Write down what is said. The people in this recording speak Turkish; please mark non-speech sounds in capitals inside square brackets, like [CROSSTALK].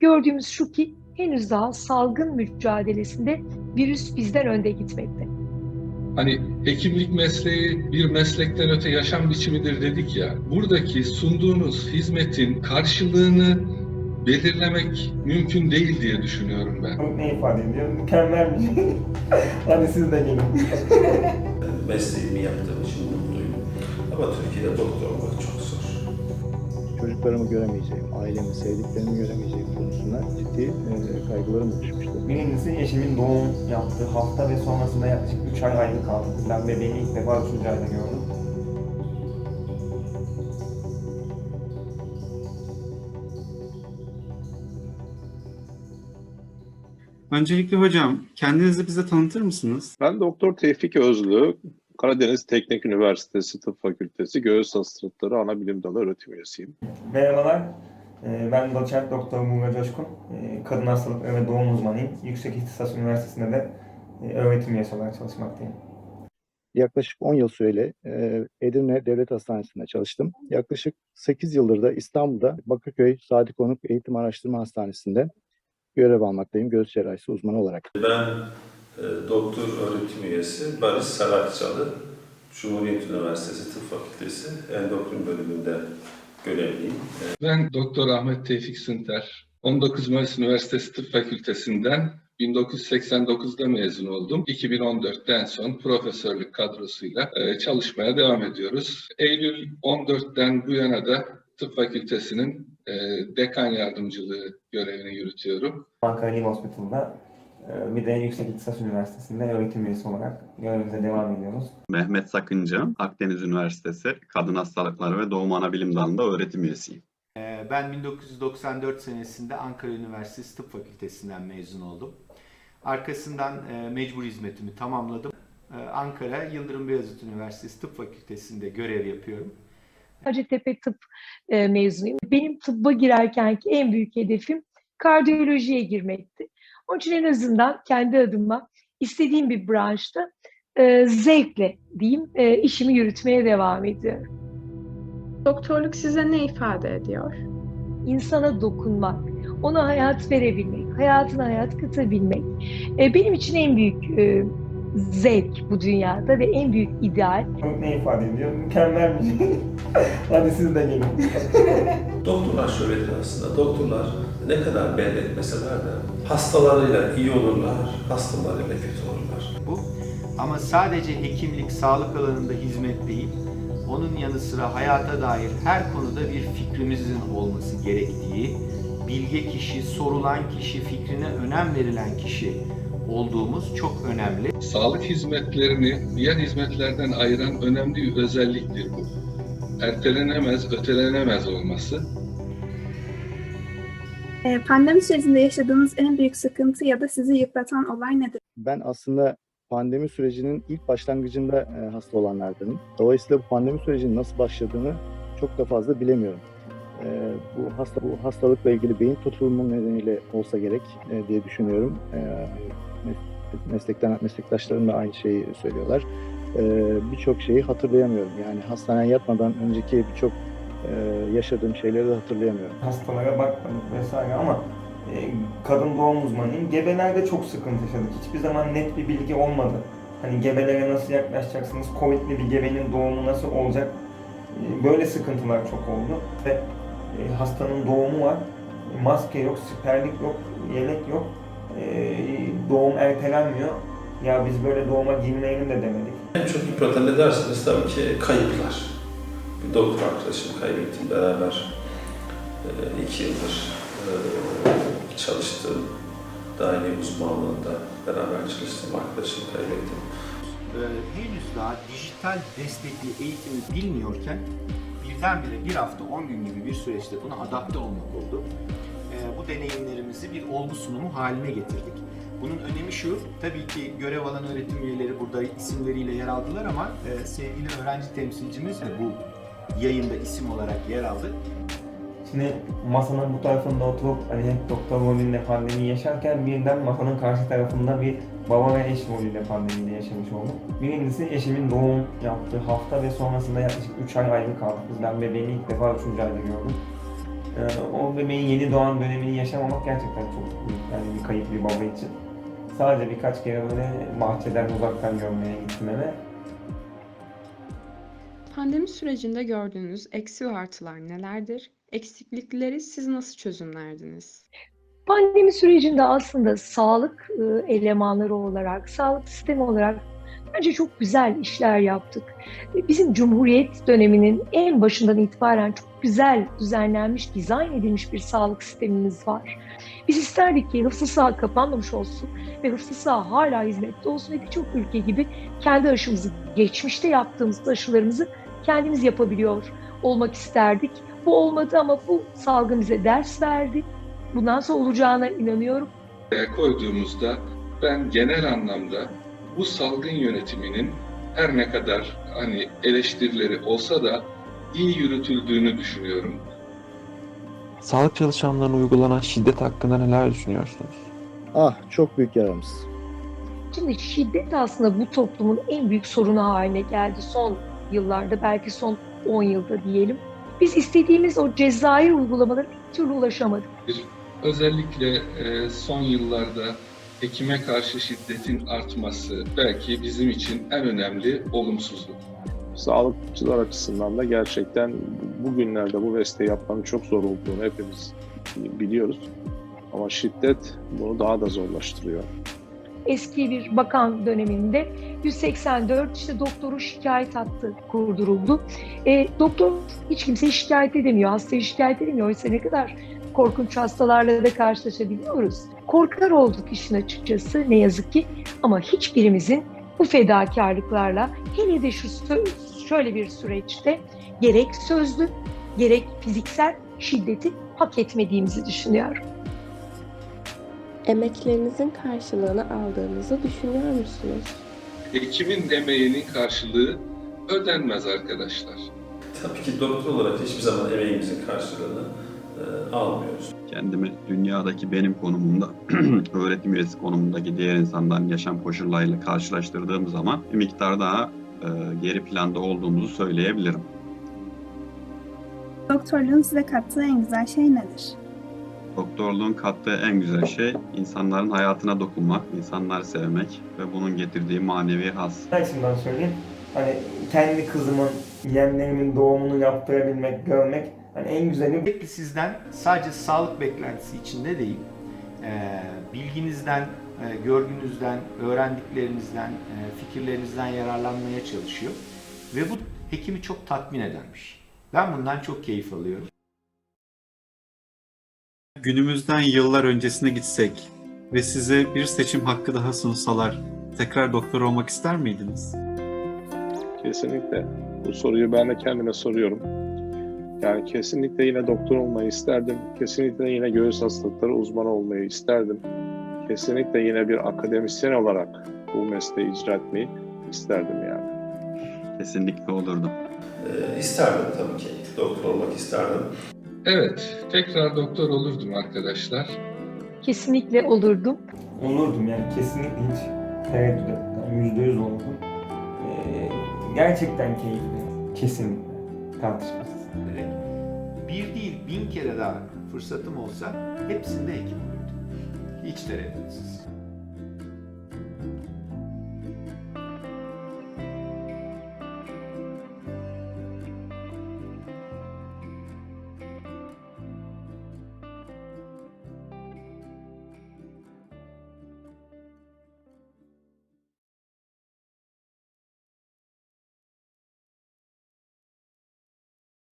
Gördüğümüz şu ki henüz daha salgın mücadelesinde virüs bizden önde gitmekte. Hani hekimlik mesleği bir meslekten öte yaşam biçimidir dedik ya. Buradaki sunduğunuz hizmetin karşılığını belirlemek mümkün değil diye düşünüyorum ben. Ne ifade ediyor? Mükemmel bir şey. [LAUGHS] Hadi siz de gelin. [LAUGHS] mesleğimi yaptığım için mutluyum. Ama Türkiye'de doktor olmak çok zor. Çocuklarımı göremeyeceğim, ailemi, sevdiklerimi göremeyeceğim konusunda ciddi e, kaygılarım oluşmuştu. Birincisi eşimin doğum yaptığı hafta ve sonrasında yaklaşık 3 ay ayrı kaldık. Ben bebeğimi ilk defa 3. ayda gördüm. Öncelikle hocam, kendinizi bize tanıtır mısınız? Ben Doktor Tevfik Özlü, Karadeniz Teknik Üniversitesi Tıp Fakültesi Göğüs Hastalıkları Ana Bilim Dalı öğretim üyesiyim. Merhabalar. Ee, Ben doçent doktor Muğla Coşkun. Ee, Kadın hastalıkları ve doğum uzmanıyım. Yüksek İhtisas Üniversitesi'nde de e, öğretim üyesi olarak çalışmaktayım. Yaklaşık 10 yıl süreyle e, Edirne Devlet Hastanesi'nde çalıştım. Yaklaşık 8 yıldır da İstanbul'da Bakırköy Sadi Konuk Eğitim Araştırma Hastanesi'nde görev almaktayım göğüs cerrahisi uzmanı olarak. Ben e, doktor öğretim üyesi Barış Sarakçalı, Cumhuriyet Üniversitesi Tıp Fakültesi Endokrin bölümünde görevliyim. E, Ben Doktor Ahmet Tevfik Sınter. 19 Mayıs Üniversitesi Tıp Fakültesinden 1989'da mezun oldum. 2014'ten son profesörlük kadrosuyla e, çalışmaya devam ediyoruz. Eylül 14'ten bu yana da tıp fakültesinin e, dekan yardımcılığı görevini yürütüyorum. Ankara Lim Hospital'da e, bir de Yüksek İhtisas Üniversitesi'nde öğretim üyesi olarak görevimize devam ediyoruz. Mehmet Sakınca, Akdeniz Üniversitesi Kadın Hastalıkları ve Doğum Anabilim Dalı'nda öğretim üyesiyim. Ee, Ben 1994 senesinde Ankara Üniversitesi Tıp Fakültesinden mezun oldum. Arkasından e, mecbur hizmetimi tamamladım. Ee, Ankara Yıldırım Beyazıt Üniversitesi Tıp Fakültesi'nde görev yapıyorum. Hacettepe Tıp e, mezunuyum. Benim tıbba girerkenki en büyük hedefim kardiyolojiye girmekti. Onun için en azından kendi adıma istediğim bir branşta e, zevkle diyeyim e, işimi yürütmeye devam ediyorum. Doktorluk size ne ifade ediyor? insana dokunmak, ona hayat verebilmek, hayatına hayat katabilmek e, benim için en büyük e, zevk bu dünyada ve en büyük ideal. Ne ifade ediyor? Mükemmel bir şey. [LAUGHS] Hadi siz de gelin. Doktorlar şöyledir aslında. Doktorlar ne kadar belli etmeseler de hastalarıyla iyi olurlar, hastalarıyla kötü olurlar. Bu ama sadece hekimlik, sağlık alanında hizmet değil, onun yanı sıra hayata dair her konuda bir fikrimizin olması gerektiği, bilge kişi, sorulan kişi, fikrine önem verilen kişi olduğumuz çok önemli. Sağlık hizmetlerini diğer hizmetlerden ayıran önemli bir özelliktir bu. Ertelenemez, ötelenemez olması. Ee, Pandemi sürecinde yaşadığınız en büyük sıkıntı ya da sizi yıpratan olay nedir? Ben aslında pandemi sürecinin ilk başlangıcında e, hasta olanlardanım. Dolayısıyla bu pandemi sürecinin nasıl başladığını çok da fazla bilemiyorum. E, bu hasta bu hastalıkla ilgili beyin tutulumu nedeniyle olsa gerek e, diye düşünüyorum. Mes- meslekten meslektaşlarım da aynı şeyi söylüyorlar. Birçok şeyi hatırlayamıyorum. Yani hastaneye yatmadan önceki birçok yaşadığım şeyleri de hatırlayamıyorum. Hastalara bakmadık vesaire ama e, kadın doğum uzmanıyım. Gebelerde çok sıkıntı yaşadık. Hiçbir zaman net bir bilgi olmadı. Hani gebelere nasıl yaklaşacaksınız, Covid'li bir gebenin doğumu nasıl olacak? E, böyle sıkıntılar çok oldu. Ve e, hastanın doğumu var. Maske yok, siperlik yok, yelek yok. E, doğum ertelenmiyor. Ya biz böyle doğuma girmeyelim de demedik. En çok yıpratan ne derseniz tabii ki kayıplar. Bir doktor arkadaşımı kaybettim beraber e, iki yıldır e, çalıştığım dahiliye uzmanlığında beraber çalıştığım arkadaşımı kaybettim. Ee, henüz daha dijital destekli eğitimi bilmiyorken birdenbire bir hafta 10 gün gibi bir süreçte buna adapte olmak oldu. Ee, bu deneyimlerimizi bir olgu sunumu haline getirdik. Bunun önemi şu, tabii ki görev alan öğretim üyeleri burada isimleriyle yer aldılar ama e, sevgili öğrenci temsilcimiz de bu yayında isim olarak yer aldı. Şimdi masanın bu tarafında oturup hani hep doktor rolünde pandemi yaşarken birden masanın karşı tarafında bir baba ve eş rolüyle pandemiyi yaşamış oldum. Birincisi eşimin doğum yaptığı hafta ve sonrasında yaklaşık 3 ay ayrı kaldık. Ben bebeğimi ilk defa 3. ayda gördüm. Ee, o bebeğin yeni doğan dönemini yaşamamak gerçekten çok yani bir kayıp bir baba için. Sadece birkaç kere böyle bahçeden uzaktan görmeye gittim eve. Pandemi sürecinde gördüğünüz eksi ve artılar nelerdir? Eksiklikleri siz nasıl çözümlerdiniz? Pandemi sürecinde aslında sağlık e, elemanları olarak, sağlık sistemi olarak bence çok güzel işler yaptık. E, Bizim Cumhuriyet döneminin en başından itibaren çok güzel düzenlenmiş, dizayn edilmiş bir sağlık sistemimiz var. Biz isterdik ki hıfzı saha kapanmamış olsun ve hıfzı saha hala hizmette olsun ve birçok ülke gibi kendi aşımızı, geçmişte yaptığımız aşılarımızı kendimiz yapabiliyor olmak isterdik. Bu olmadı ama bu salgın bize ders verdi. Bundan sonra olacağına inanıyorum. koyduğumuzda ben genel anlamda bu salgın yönetiminin her ne kadar hani eleştirileri olsa da iyi yürütüldüğünü düşünüyorum. Sağlık çalışanlarına uygulanan şiddet hakkında neler düşünüyorsunuz? Ah çok büyük yaramız. Şimdi şiddet aslında bu toplumun en büyük sorunu haline geldi son yıllarda, belki son 10 yılda diyelim. Biz istediğimiz o cezai uygulamalara bir türlü ulaşamadık. Özellikle e, son yıllarda hekime karşı şiddetin artması belki bizim için en önemli olumsuzluk. Sağlıkçılar açısından da gerçekten bugünlerde bu mesleği yapmanın çok zor olduğunu hepimiz biliyoruz. Ama şiddet bunu daha da zorlaştırıyor. Eski bir bakan döneminde 184 işte doktoru şikayet hattı kurduruldu. E, doktor hiç kimseyi şikayet edemiyor, hastayı şikayet edemiyor. Oysa ne kadar korkunç hastalarla da karşılaşabiliyoruz. Korkar olduk işin açıkçası ne yazık ki ama hiçbirimizin bu fedakarlıklarla hele de şu şöyle bir süreçte gerek sözlü gerek fiziksel şiddeti hak etmediğimizi düşünüyorum. Emeklerinizin karşılığını aldığınızı düşünüyor musunuz? Hekimin emeğinin karşılığı ödenmez arkadaşlar. Tabii ki doktor olarak hiçbir zaman emeğimizin karşılığını e, almıyoruz. Kendimi dünyadaki benim konumunda, [CLEARS THROAT] öğretim üyesi konumundaki diğer insanların yaşam koşullarıyla karşılaştırdığım zaman bir miktar daha e, geri planda olduğumuzu söyleyebilirim. Doktorluğun size kattığı en güzel şey nedir? Doktorluğun kattığı en güzel şey insanların hayatına dokunmak, insanları sevmek ve bunun getirdiği manevi haz. Ne açımdan söyleyeyim? Hani kendi kızımın, yeğenlerimin doğumunu yaptırabilmek, görmek hani en güzeli Sürekli sizden sadece sağlık beklentisi içinde değil, e, bilginizden, e, görgünüzden, öğrendiklerinizden, e, fikirlerinizden yararlanmaya çalışıyor. Ve bu hekimi çok tatmin şey. Ben bundan çok keyif alıyorum. Günümüzden yıllar öncesine gitsek ve size bir seçim hakkı daha sunsalar tekrar doktor olmak ister miydiniz? Kesinlikle. Bu soruyu ben de kendime soruyorum. Yani kesinlikle yine doktor olmayı isterdim. Kesinlikle yine göğüs hastalıkları uzmanı olmayı isterdim. Kesinlikle yine bir akademisyen olarak bu mesleği icra etmeyi isterdim yani. Kesinlikle olurdu. E, isterdim tabii ki. Doktor olmak isterdim. Evet, tekrar doktor olurdum arkadaşlar. Kesinlikle olurdum. olurdum yani kesinlikle hiç tereddüt etmem. Yüzde yüz olurdum. Ee, gerçekten keyifli. Kesinlikle. Tartışmasız. Bir değil bin kere daha fırsatım olsa hepsinde hekim olurdum. Hiç tereddütsüz.